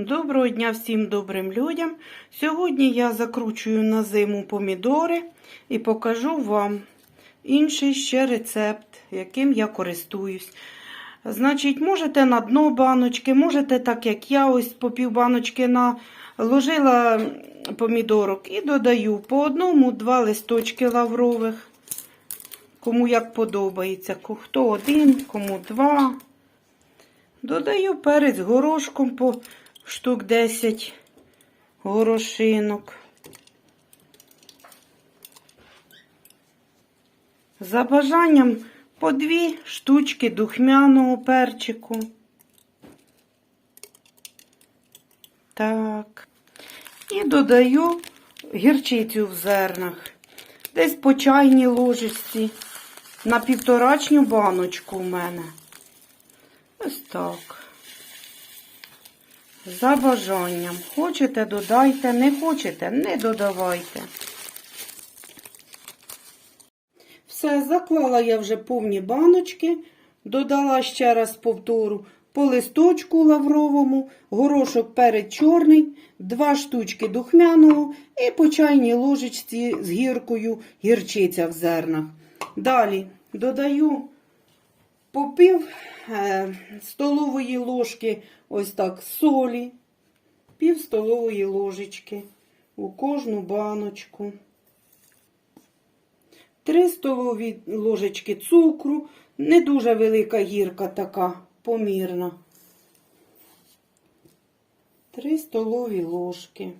Доброго дня всім добрим людям. Сьогодні я закручую на зиму помідори і покажу вам інший ще рецепт, яким я користуюсь. Значить, можете на дно баночки, можете так, як я, ось по пів баночки наложила помідорок і додаю по одному-два листочки лаврових. Кому як подобається. Хто один, кому два. Додаю перець горошком по штук 10 горошинок. За бажанням по дві штучки духмяного перчику. Так. І додаю гірчицю в зернах. Десь по чайній ложечці. На півторачню баночку у мене. Ось так. За бажанням. Хочете, додайте, не хочете, не додавайте. Все, заклала я вже повні баночки, додала ще раз повтору по листочку лавровому, горошок перед чорний, два штучки духмяного і по чайній ложечці з гіркою гірчиця в зернах. Далі додаю столової ложки ось так солі, пів столової ложечки у кожну баночку. 3 столові ложечки цукру, не дуже велика гірка така, помірна. 3 столові ложки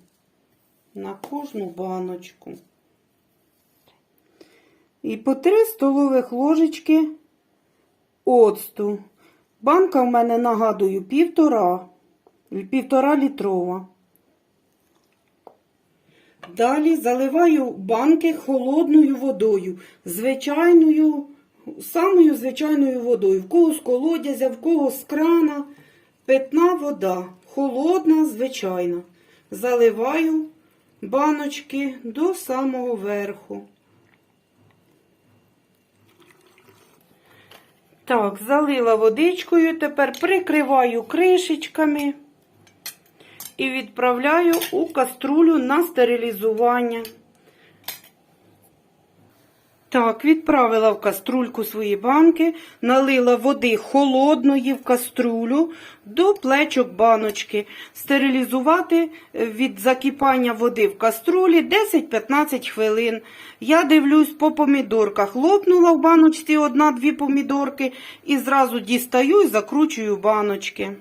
на кожну баночку. І по 3 столових ложечки оцту. Банка в мене, нагадую, півтора, півтора літрова. Далі заливаю банки холодною водою, звичайною, самою звичайною водою. В кого з колодязя, в кого з крана. Питна вода, холодна, звичайна. Заливаю баночки до самого верху. Так, залила водичкою, тепер прикриваю кришечками і відправляю у каструлю на стерилізування. Так, відправила в каструльку свої банки, налила води холодної в каструлю до плечок баночки. Стерилізувати від закипання води в каструлі 10-15 хвилин. Я дивлюсь по помідорках. Лопнула в баночці одна-дві помідорки і зразу дістаю і закручую баночки.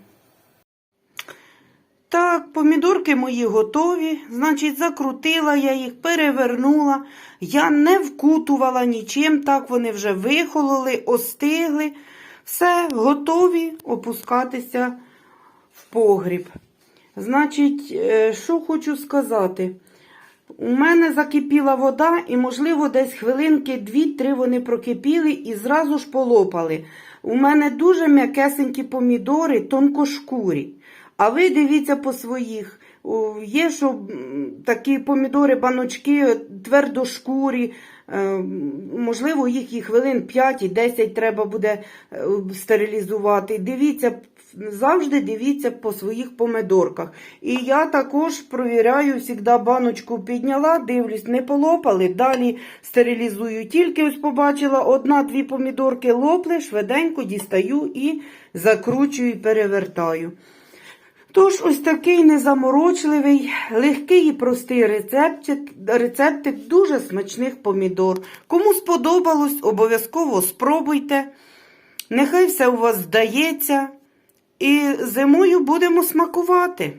Так, помідорки мої готові. Значить, закрутила я їх, перевернула. Я не вкутувала нічим, так вони вже вихололи, остигли. Все, готові опускатися в погріб. Значить, е, що хочу сказати. У мене закипіла вода, і, можливо, десь хвилинки 2-3 вони прокипіли і зразу ж полопали. У мене дуже м'якесенькі помідори, тонкошкурі. А ви дивіться по своїх. Є, що такі помідори, баночки твердошкурі, е, можливо, їх і хвилин 5 і 10 треба буде е, стерилізувати. Дивіться, завжди дивіться по своїх помидорках. І я також провіряю, завжди баночку підняла, дивлюсь, не полопали. Далі стерилізую. Тільки ось побачила одна-дві помідорки лопли, швиденько дістаю і закручую і перевертаю. Тож, ось такий незаморочливий, легкий і простий рецептик, рецептик дуже смачних помідор. Кому сподобалось, обов'язково спробуйте. Нехай все у вас вдається. І зимою будемо смакувати.